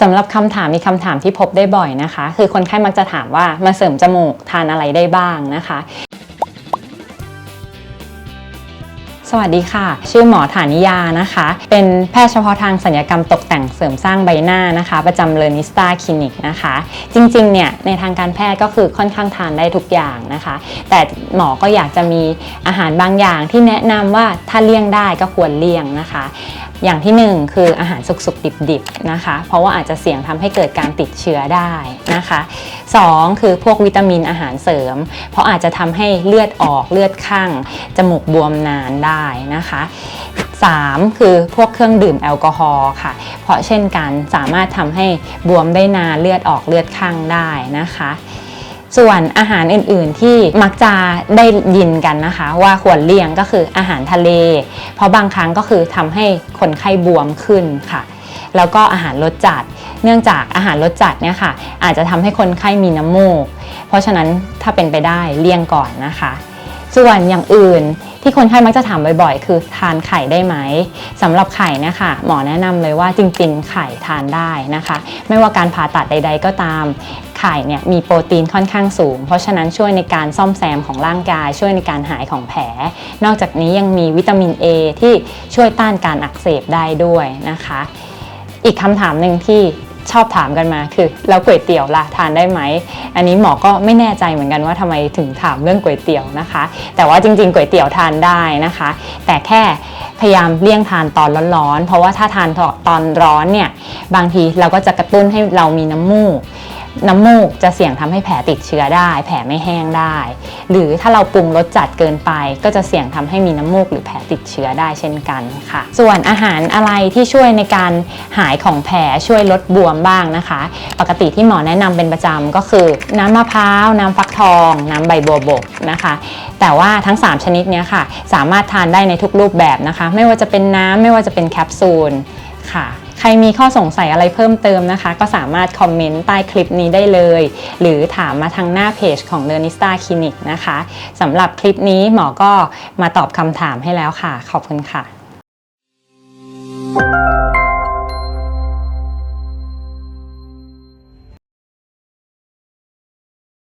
สำหรับคำถามมีคำถามที่พบได้บ่อยนะคะ คือคนไข้มักจะถามว่ามาเสริมจมูกทานอะไรได้บ้างนะคะ สวัสดีค่ะ ชื่อหมอฐานิยานะคะ เป็นแพทย์เฉพาะทางศัลยกรรมตกแต่งเสริมสร้างใบหน้านะคะ ประจำเลนิสตาคลินิกนะคะ จริงๆ เนี่ยในทางการแพทย์ก็คือค่อนข้างทานได้ทุกอย่างนะคะ แต่หมอก็อยากจะมีอาหารบางอย่างที่แนะนำว่าถ้าเลี่ยงได้ก็ควรเลี่ยงนะคะ อย่างที่หนึ่งคืออาหารสุกๆ ดิบๆนะคะ เพราะว่าอาจจะเสี่ยงทำให้เกิดการติดเชื้อได้นะคะสองคือพวกวิตามินอาหารเสริม เพราะอาจจะทำให้เลือดออกเลือดข้างจมูกบวมนานได้นะคะ 3 คือพวกเครื่องดื่มแอลกอฮอล์ค่ะ เพราะเช่นกันสามารถทำให้บวมได้นานเลือดออกเลือดข้างได้นะคะ ส่วนอาหารอื่นๆที่มักจะได้ยินกันนะคะ ว่าควรเลี่ยงก็คืออาหารทะเล เพราะบางครั้งก็คือทำให้คนไข้บวมขึ้นค่ะ แล้วก็อาหารรสจัด เนื่องจากอาหารรสจัดเนี่ยค่ะ อาจจะทำให้คนไข้มีน้ำมูก เพราะฉะนั้นถ้าเป็นไปได้เลี่ยงก่อนนะคะ ส่วนอย่างอื่นที่คนไข้มักจะถามบ่อยๆ คือทานไข่ได้ไหมสำหรับไข่นะคะหมอแนะนำเลยว่าจริงๆ ไข่ทานได้นะคะ ไม่ว่าการผ่าตัดใด ๆ ก็ตามไข่เนี่ยมีโปรตีนค่อนข้างสูง เพราะฉะนั้นช่วยในการซ่อมแซมของร่างกาย ช่วยในการหายของแผล นอกจากนี้ยังมีวิตามิน A ที่ช่วยต้านการอักเสบได้ด้วยนะคะ อีกคำถามหนึ่งที่ ชอบถามกันมาคือแล้วก๋วยเตี๋ยวล่ะทานได้ไหม อันนี้หมอก็ไม่แน่ใจเหมือนกันว่าทำไมถึงถามเรื่องก๋วยเตี๋ยวนะคะ แต่ว่าจริงๆก๋วยเตี๋ยวทานได้นะคะ แต่แค่พยายามเลี่ยงทานตอนร้อนๆ เพราะว่าถ้าทานตอนร้อนเนี่ยบางทีเราก็จะกระตุ้นให้เรามีน้ำมูก น้ำมูกจะเสี่ยงทำให้แผลติดเชื้อได้ แผลไม่แห้งได้ หรือถ้าเราปรุงรสจัดเกินไป ก็จะเสี่ยงทำให้มีน้ำมูกหรือแผลติดเชื้อได้เช่นกันค่ะ ส่วนอาหารอะไรที่ช่วยในการหายของแผลช่วยลดบวมบ้างนะคะ ปกติที่หมอแนะนำเป็นประจำก็คือ น้ำมะพร้าว น้ำฟักทอง น้ำใบบัวบกนะคะ แต่ว่าทั้ง 3 ชนิดนี้ค่ะ สามารถทานได้ในทุกรูปแบบนะคะ ไม่ว่าจะเป็นน้ำไม่ว่าจะเป็นแคปซูลค่ะ ใครมีข้อสงสัยอะไรเพิ่มเติมนะคะ ก็สามารถคอมเมนต์ใต้คลิปนี้ได้เลย หรือถามมาทางหน้าเพจของ l e r n i s t a Clinic นะคะสำหรับคลิปนี้หมอก็มาตอบคำถามให้แล้วค่ะ ขอบคุณค่ะ